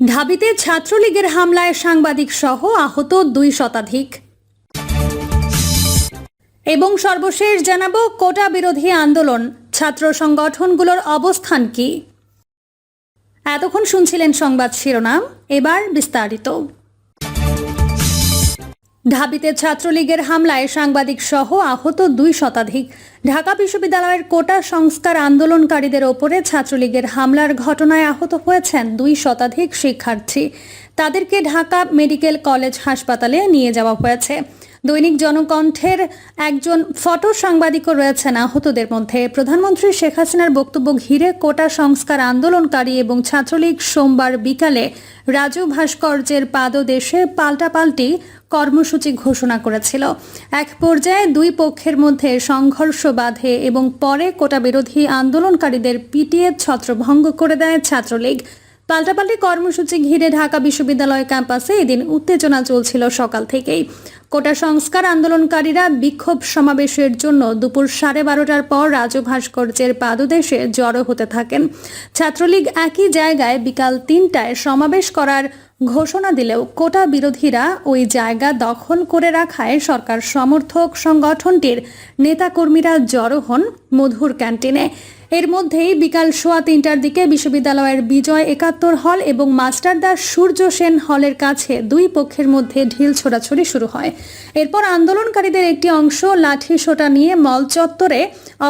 ঢাবিতে ছাত্রলীগের হামলায় সাংবাদিক সহ আহত দুই শতাধিক। এবং সর্বশেষ জানাব, কোটা বিরোধী আন্দোলন, ছাত্র সংগঠনগুলোর অবস্থান কি? এতক্ষণ শুনছিলেন সংবাদ শিরোনাম, এবার বিস্তারিত। ঢাবিতে ছাত্রলীগের হামলায় সাংবাদিক সহ আহত দুই শতাধিক। ঢাকা বিশ্ববিদ্যালয়ের কোটা সংস্কার আন্দোলনকারীদের ওপরে ছাত্রলীগের হামলার ঘটনায় আহত হয়েছেন দুই শতাধিক শিক্ষার্থী। তাদেরকে ঢাকা মেডিকেল কলেজ হাসপাতালে নিয়ে যাওয়া হয়েছে। দৈনিক জনকণ্ঠের একজন ফটো সাংবাদিকও রয়েছেন আহতদের মধ্যে। প্রধানমন্ত্রী শেখ হাসিনার বক্তব্য ঘিরে কোটা সংস্কার আন্দোলনকারী এবং ছাত্রলীগ সোমবার বিকালে রাজু ভাস্কর্যের পাদদেশে পাল্টাপাল্টি কর্মসূচি ঘোষণা করেছিল। এক পর্যায়ে দুই পক্ষের মধ্যে সংঘর্ষ বাধে এবং পরে কোটা বিরোধী আন্দোলনকারীদের পিটিয়ে ছত্রভঙ্গ করে দেয় ছাত্রলীগ। পাল্টাপাল্টি কর্মসূচি ঘিরে ঢাকা বিশ্ববিদ্যালয় ক্যাম্পাসে এদিন উত্তেজনা চলছিল সকাল থেকেই। কোটা সংস্কার আন্দোলনকারীরা বিক্ষোভ সমাবেশের জন্য দুপুর সাড়ে বারোটার পর রাজু ভাস্কর্যের পাদদেশে জড়ো হতে থাকেন। ছাত্রলীগ একই জায়গায় বিকাল তিনটায় সমাবেশ করার ঘোষণা দিলেও কোটা বিরোধীরা ওই জায়গা দখল করে রাখায় সরকার সমর্থক সংগঠনটির নেতাকর্মীরা জড়ো হন মধুর ক্যান্টিনে। এর মধ্যেই বিকাল সোয়া তিনটার দিকে বিশ্ববিদ্যালয়ের বিজয় একাত্তর হল এবং মাস্টারদার সূর্য সেন হলের কাছে দুই পক্ষের মধ্যে ঢিল ছোড়াছড়ি শুরু হয়। এরপর আন্দোলনকারীদের একটি অংশ লাঠি সোটা নিয়ে মল চত্বরে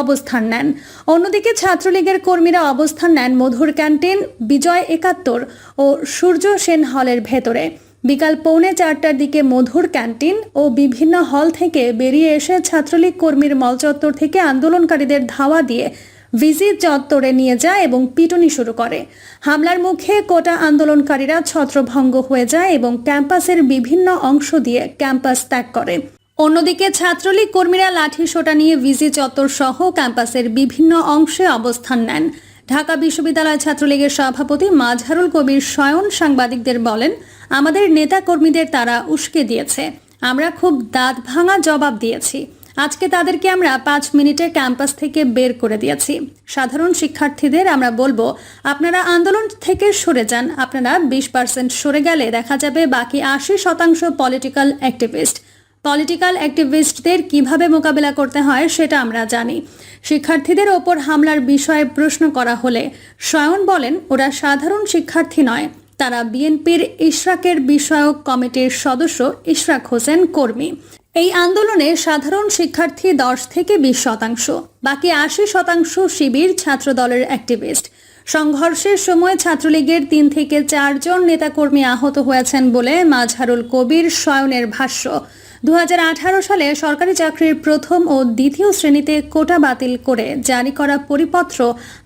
অবস্থান নেন। অন্যদিকে ছাত্রলীগের কর্মীরা অবস্থান নেন মধুর ক্যান্টিন, বিজয় একাত্তর ও সূর্য সেন হলের ভেতরে। বিকাল পৌনে চারটার দিকে মধুর ক্যান্টিন ও বিভিন্ন হল থেকে বেরিয়ে এসে ছাত্রলীগ কর্মীর মলচত্বর থেকে আন্দোলনকারীদের ধাওয়া দিয়ে ভিজি চত্বরে নিয়ে যায় এবং পিটুনি শুরু করে। হামলার মুখে কোটা আন্দোলনকারীরা ছত্রভঙ্গ হয়ে যায় এবং ক্যাম্পাসের বিভিন্ন অংশ দিয়ে ক্যাম্পাস ত্যাগ করে। অন্যদিকে ছাত্রলীগ কর্মীরা লাঠি সোটা নিয়ে ভিজি চত্বর সহ ক্যাম্পাসের বিভিন্ন অংশে অবস্থান নেন। ঢাকা বিশ্ববিদ্যালয় ছাত্রলীগের সভাপতি মাঝহারুল কবির স্বয়ন সাংবাদিকদের বলেন, আমাদের নেতা কর্মীদের তারা উস্কে দিয়েছে। আমরা খুব দাঁত ভাঙা জবাব দিয়েছি। আজকে তাদেরকে আমরা পাঁচ মিনিটে ক্যাম্পাস থেকে বের করে দিয়েছি। সাধারণ শিক্ষার্থীদের আমরা বলব, আপনারা আন্দোলন থেকে সরে যান। আপনারা বিশ পার্সেন্ট সরে গেলে দেখা যাবে বাকি আশি শতাংশ পলিটিক্যাল অ্যাক্টিভিস্ট। পলিটিক্যাল অ্যাক্টিভিস্টদের কীভাবে মোকাবেলা করতে হয় সেটা আমরা জানি। শিক্ষার্থীদের ওপর হামলার বিষয়ে প্রশ্ন করা হলে স্বয়ন বলেন, ওরা সাধারণ শিক্ষার্থী নয়। তারা বিএনপির ইশরাকের বিষয়ক কমিটির সদস্য ইশরাক হোসেন কর্মী। এই আন্দোলনে সাধারণ শিক্ষার্থী দশ থেকে বিশ শতাংশ, বাকি আশি শতাংশ শিবির ছাত্রদলের অ্যাক্টিভিস্ট। সংঘর্ষের সময় ছাত্রলীগের তিন থেকে চারজন নেতাকর্মী আহত হয়েছেন বলে মাঝহারুল কবির স্বয়নের ভাষ্য। দু হাজার আঠারো সালে সরকারি চাকরির প্রথম ও দ্বিতীয় শ্রেণীতে কোটা বাতিল করে জারি করা পরিপত্র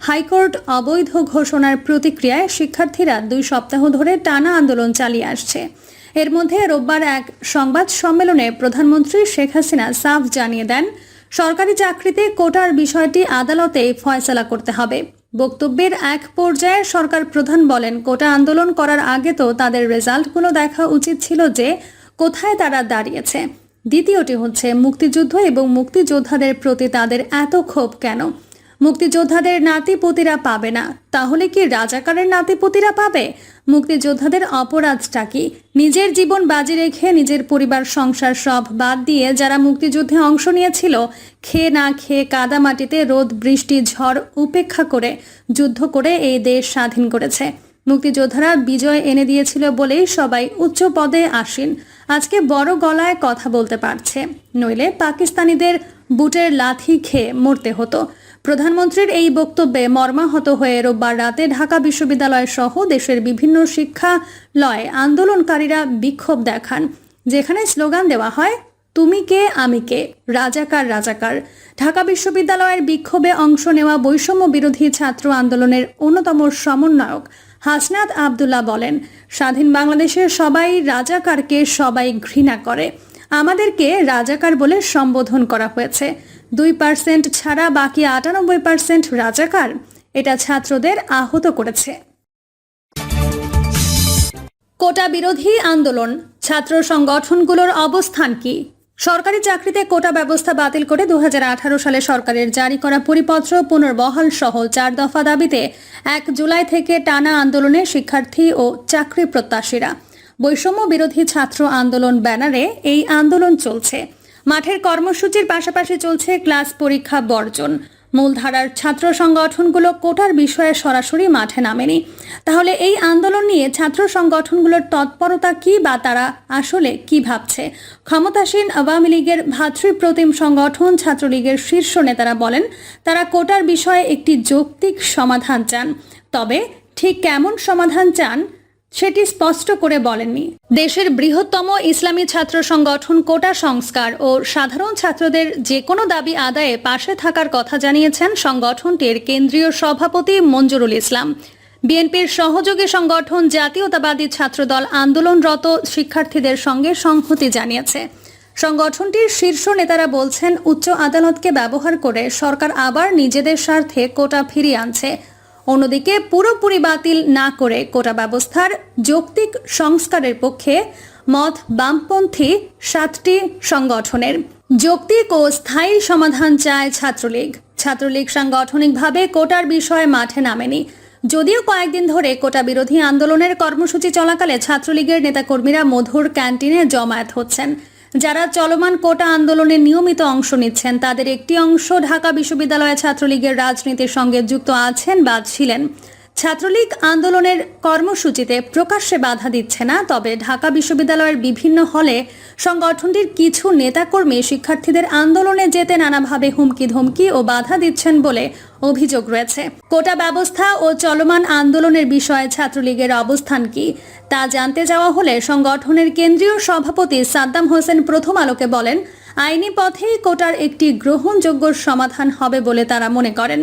হাইকোর্ট অবৈধ ঘোষণার প্রতিক্রিয়ায় শিক্ষার্থীরা দুই সপ্তাহ ধরে টানা আন্দোলন চালিয়ে আসছে। এর মধ্যে রোববার এক সংবাদ সম্মেলনে প্রধানমন্ত্রী শেখ হাসিনা সাফ জানিয়ে দেন, সরকারি চাকরিতে কোটার বিষয়টি আদালতে ফয়সলা করতে হবে। বক্তব্যের এক পর্যায়ে সরকার প্রধান বলেন, কোটা আন্দোলন করার আগে তো তাদের রেজাল্টগুলো দেখা উচিত ছিল যে কোথায় তারা দাঁড়িয়েছে। দ্বিতীয়টি হচ্ছে মুক্তিযুদ্ধ এবং মুক্তিযোদ্ধাদের প্রতি তাদের এত ক্ষোভ কেন? মুক্তিযোদ্ধাদের নাতিপুতিরা পাবে না। তাহলে কি রাজাকারের নাতিপুতিরা পাবে? মুক্তিযোদ্ধাদের অপরাধটা কি? নিজের জীবন বাজি রেখে নিজের পরিবার, সংসার সব বাদ দিয়ে যারা মুক্তিযুদ্ধে অংশ নিয়েছিল, খেয়ে না খেয়ে কাদামাটিতে রোদ, বৃষ্টি, ঝড় উপেক্ষা করে যুদ্ধ করে এই দেশ স্বাধীন করেছে। মুক্তিযোদ্ধারা বিজয় এনে দিয়েছিল বলেই সবাই উচ্চ পদে আসেন। আজকে বড় গলায় কথা বলতে পারছে। নইলে পাকিস্তানিদের বুটের লাথি খেয়ে মরতে হতো। প্রধানমন্ত্রীর এই বক্তব্যে মর্মাহত হয়ে রোববার রাতে ঢাকা বিশ্ববিদ্যালয় সহ দেশের বিভিন্ন শিক্ষালয়ে আন্দোলনকারীরা বিক্ষোভ দেখান। যেখানে স্লোগান দেওয়া হয়, তুমি কে, আমি কে? রাজাকার রাজাকার। ঢাকা বিশ্ববিদ্যালয়ের বিক্ষোভে অংশ নেওয়া বৈষম্য বিরোধী ছাত্র আন্দোলনের অন্যতম সমন্বয়ক হাসনাত আবদুল্লাহ বলেন, স্বাধীন বাংলাদেশের সবাই রাজাকারকে সবাই ঘৃণা করে। আমাদেরকে রাজাকার বলে সম্বোধন করা হয়েছে। দুই পার্সেন্ট ছাড়া বাকি আটানব্বই পার্সেন্ট রাজাকার, এটা ছাত্রদের আহত করেছে। কোটা বিরোধী আন্দোলন, ছাত্র সংগঠনগুলোর অবস্থান কি? সরকারি চাকরিতে কোটা ব্যবস্থা বাতিল করে দু হাজার আঠারো সালে সরকারের জারি করা পরিপত্র পুনর্বহাল সহ চার দফা দাবিতে এক জুলাই থেকে টানা আন্দোলনে শিক্ষার্থী ও চাকরি প্রত্যাশীরা। বৈষম্য বিরোধী ছাত্র আন্দোলন ব্যানারে এই আন্দোলন চলছে। মাঠের কর্মসূচির পাশাপাশি চলছে ক্লাস পরীক্ষা বর্জন। মূলধারার ছাত্র সংগঠনগুলো কোটার বিষয়ে সরাসরি মাঠে নামেনি। তাহলে এই আন্দোলন নিয়ে ছাত্র সংগঠনগুলোর তৎপরতা কি বা তারা আসলে কি ভাবছে? ক্ষমতাসীন আওয়ামী লীগের ভাতৃপ্রতিম সংগঠন ছাত্রলীগের শীর্ষ নেতারা বলেন, তারা কোটার বিষয়ে একটি যৌক্তিক সমাধান চান। তবে ঠিক কেমন সমাধান চান সেটি স্পষ্ট করে বলেননি। দেশের বৃহত্তম ইসলামী ছাত্র সংগঠন কোটা সংস্কার ও সাধারণ ছাত্রদের যে কোনো দাবি আদায়ে পাশে থাকার কথা জানিয়েছেন সংগঠনটির কেন্দ্রীয় সভাপতি মঞ্জুরুল ইসলাম। বিএনপির সহযোগী সংগঠন জাতীয়তাবাদী ছাত্রদল আন্দোলনরত শিক্ষার্থীদের সঙ্গে সংহতি জানিয়েছে। সংগঠনটির শীর্ষ নেতারা বলছেন, উচ্চ আদালতকে ব্যবহার করে সরকার আবার নিজেদের স্বার্থে কোটা ফিরিয়ে আনছে। অন্যদিকে পুরোপুরি বাতিল না করে কোটা ব্যবস্থার যৌক্তিক সংস্কারের পক্ষে মত বামপন্থী সাতটি সংগঠনের যৌক্তিক ও স্থায়ী সমাধান চায় ছাত্রলীগ। ছাত্রলীগ সাংগঠনিকভাবে কোটার বিষয়ে মাঠে নামেনি। যদিও কয়েকদিন ধরে কোটা বিরোধী আন্দোলনের কর্মসূচি চলাকালে ছাত্রলীগের নেতাকর্মীরা মধুর ক্যান্টিনে জমায়েত হচ্ছেন। যারা চলমান কোটা আন্দোলনে নিয়মিত অংশ নিচ্ছেন, তাদের একটি অংশ ঢাকা বিশ্ববিদ্যালয়ে ছাত্রলীগের রাজনীতির সঙ্গে যুক্ত আছেন বা ছিলেন। ছাত্রলীগ আন্দোলনের কর্মসূচিতে প্রকাশ্যে বাধা দিচ্ছে না, তবে ঢাকা বিশ্ববিদ্যালয়ের বিভিন্ন হলে সংগঠনটির কিছু নেতাকর্মী শিক্ষার্থীদের আন্দোলনে যেতে নানাভাবে হুমকি ধমকি ও বাধা দিচ্ছেন বলে অভিযোগ রয়েছে। কোটা ব্যবস্থা ও চলমান আন্দোলনের বিষয়ে ছাত্রলীগের অবস্থান কি, তা জানতে যাওয়া হলে সংগঠনের কেন্দ্রীয় সভাপতি সাদ্দাম হোসেন প্রথম আলোকে বলেন, আইনি পথেই কোটার একটি গ্রহণযোগ্য সমাধান হবে বলে তারা মনে করেন।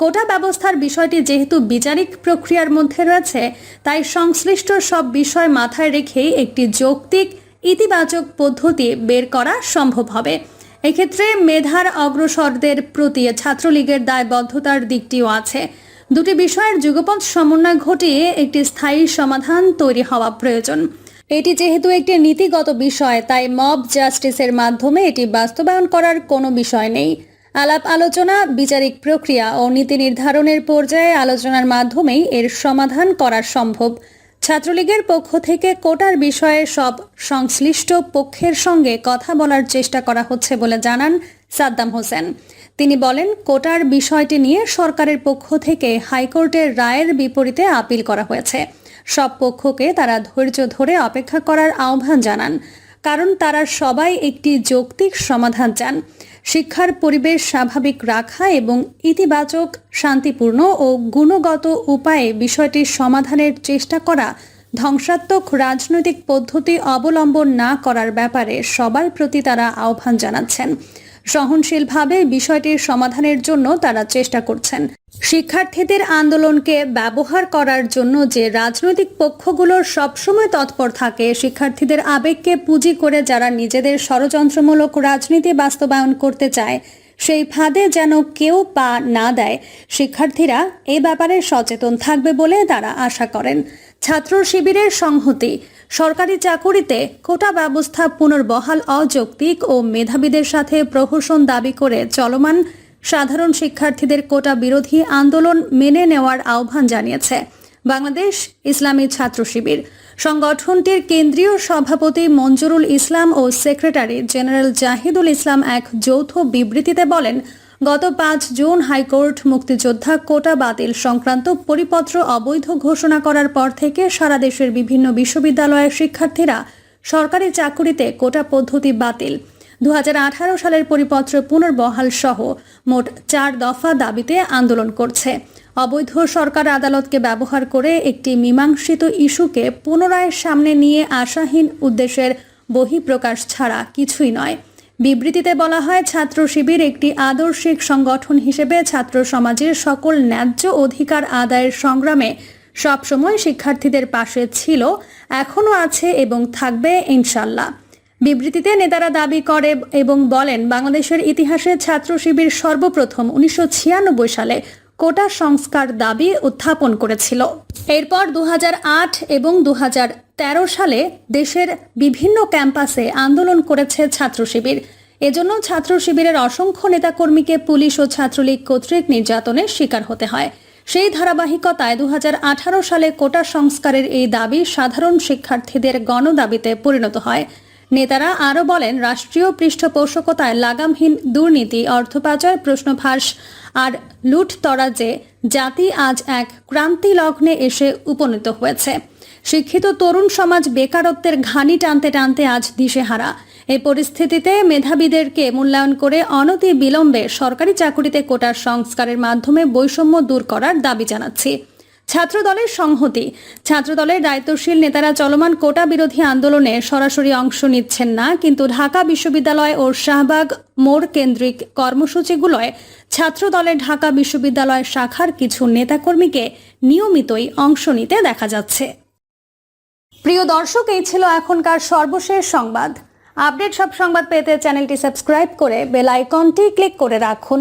কোটা ব্যবস্থার বিষয়টি যেহেতু বিচারিক প্রক্রিয়ার মধ্যে রয়েছে, তাই সংশ্লিষ্ট সব বিষয় মাথায় রেখেই একটি যৌক্তিক, ইতিবাচক পদ্ধতি বের করা সম্ভব হবে। এক্ষেত্রে মেধার অগ্রসরদের প্রতি ছাত্রলীগের দায়বদ্ধতার দিকটিও আছে। দুটি বিষয়ের যুগপথ সমন্বয় ঘটিয়ে একটি স্থায়ী সমাধান তৈরি হওয়া প্রয়োজন। এটি যেহেতু একটি নীতিগত বিষয়, তাই মব জাস্টিসের মাধ্যমে এটি বাস্তবায়ন করার কোনো বিষয় নেই। আলাপ আলোচনা, বিচারিক প্রক্রিয়া ও নীতি নির্ধারণের পর্যায়ে আলোচনার মাধ্যমেই এর সমাধান করা সম্ভব। ছাত্রলীগের পক্ষ থেকে কোটার বিষয়ে সব সংশ্লিষ্ট পক্ষের সঙ্গে কথা বলার চেষ্টা করা হচ্ছে বলে জানান সাদ্দাম হোসেন। তিনি বলেন, কোটার বিষয়টি নিয়ে সরকারের পক্ষ থেকে হাইকোর্টের রায়ের বিপরীতে আপিল করা হয়েছে। সব পক্ষকে তারা ধৈর্য ধরে অপেক্ষা করার আহ্বান জানান, কারণ তারা সবাই একটি যৌক্তিক সমাধান চান। শিক্ষার পরিবেশ স্বাভাবিক রাখা এবং ইতিবাচক, শান্তিপূর্ণ ও গুণগত উপায়ে বিষয়টির সমাধানের চেষ্টা করা ধ্বংসাত্মক রাজনৈতিক পদ্ধতি অবলম্বন না করার ব্যাপারে সবার প্রতি তারা আহ্বান জানাচ্ছেন। সহনশীলভাবে বিষয়টির সমাধানের জন্য তারা চেষ্টা করছেন। শিক্ষার্থীদের আন্দোলনকে ব্যবহার করার জন্য যে রাজনৈতিক পক্ষগুলোর সবসময় তৎপর থাকে, শিক্ষার্থীদের আবেগকে পুঁজি করে যারা নিজেদের ষড়যন্ত্রমূলক রাজনীতি বাস্তবায়ন করতে চায়, সেই ফাঁদে যেন কেউ পা না দেয়, শিক্ষার্থীরা এ ব্যাপারে সচেতন থাকবে বলে তারা আশা করেন। ছাত্র শিবিরের সংহতি সরকারি চাকুরিতে কোটা ব্যবস্থা পুনর্বহাল অযৌক্তিক ও মেধাবীদের সাথে প্রহসন দাবি করে চলমান সাধারণ শিক্ষার্থীদের কোটা বিরোধী আন্দোলন মেনে নেওয়ার আহ্বান জানিয়েছে বাংলাদেশ ইসলামী ছাত্র শিবির। সংগঠনটির কেন্দ্রীয় সভাপতি মঞ্জুরুল ইসলাম ও সেক্রেটারি জেনারেল জাহিদুল ইসলাম এক যৌথ বিবৃতিতে বলেন গত পাঁচ জুন হাইকোর্ট মুক্তিযোদ্ধা কোটা বাতিল সংক্রান্ত পরিপত্র অবৈধ ঘোষণা করার পর থেকে সারা দেশের বিভিন্ন বিশ্ববিদ্যালয়ের শিক্ষার্থীরা সরকারি চাকুরিতে কোটা পদ্ধতি বাতিল। দু হাজার আঠারো সালের পরিপত্র পুনর্বহাল সহ মোট চার দফা দাবিতে আন্দোলন করছে। অবৈধ সরকার আদালতকে ব্যবহার করে একটি মীমাংসিত ইস্যুকে পুনরায় সামনে নিয়ে আশাহীন উদ্দেশ্যের বহিঃপ্রকাশ ছাড়া কিছুই নয়। বিবৃতিতে বলা হয়, ছাত্র শিবির একটি আদর্শিক সংগঠন হিসেবে ছাত্র সমাজের সকল ন্যায্য অধিকার আদায়ের সংগ্রামে সবসময় শিক্ষার্থীদের পাশে ছিল, এখনও আছে এবং থাকবে ইনশাল্লাহ। বিবৃতিতে নেতারা দাবি করে এবং বলেন, বাংলাদেশের ইতিহাসে ছাত্র শিবির সর্বপ্রথম উনিশশো ছিয়ানব্বই সালে কোটা সংস্কার দাবি উত্থাপন করেছিল। এরপর দু হাজার আট এবং দু হাজার সালে দেশের বিভিন্ন ক্যাম্পাসে আন্দোলন করেছে ছাত্র শিবির। এজন্য ছাত্র শিবিরের অসংখ্য নেতাকর্মীকে পুলিশ ও ছাত্রলীগ কর্তৃক নির্যাতনের শিকার হতে হয়। সেই ধারাবাহিকতায় দু হাজার আঠারো সালে কোটা সংস্কারের এই দাবি সাধারণ শিক্ষার্থীদের গণদাবিতে পরিণত হয়। নেতারা আরও বলেন, রাষ্ট্রীয় পৃষ্ঠপোষকতায় লাগামহীন দুর্নীতি অর্থপাচার প্রশ্নফাঁস আর লুটতরাজে জাতি আজ এক ক্রান্তি লগ্নে এসে উপনীত হয়েছে। শিক্ষিত তরুণ সমাজ বেকারত্বের ঘানি টানতে টানতে আজ দিশেহারা। এই পরিস্থিতিতে মেধাবীদেরকে মূল্যায়ন করে অনতি বিলম্বে সরকারি চাকুরিতে কোটার সংস্কারের মাধ্যমে বৈষম্য দূর করার দাবি জানাচ্ছি। ছাত্রদলের সংহতি। ছাত্রদলের দায়িত্বশীল নেতারা চলমান কোটা বিরোধী আন্দোলনে সরাসরি অংশ নিচ্ছেন না, কিন্তু ঢাকা বিশ্ববিদ্যালয় ও শাহবাগ মোড় কেন্দ্রিক কর্মসূচিগুলোয় ছাত্রদলের ঢাকা বিশ্ববিদ্যালয় শাখার কিছু নেতাকর্মীকে নিয়মিতই অংশ নিতে দেখা যাচ্ছে। প্রিয় দর্শক, এই ছিল এখনকার সর্বশেষ সংবাদ। আপডেট সব সংবাদ পেতে চ্যানেলটি সাবস্ক্রাইব করে বেল আইকনটি ক্লিক করে রাখুন।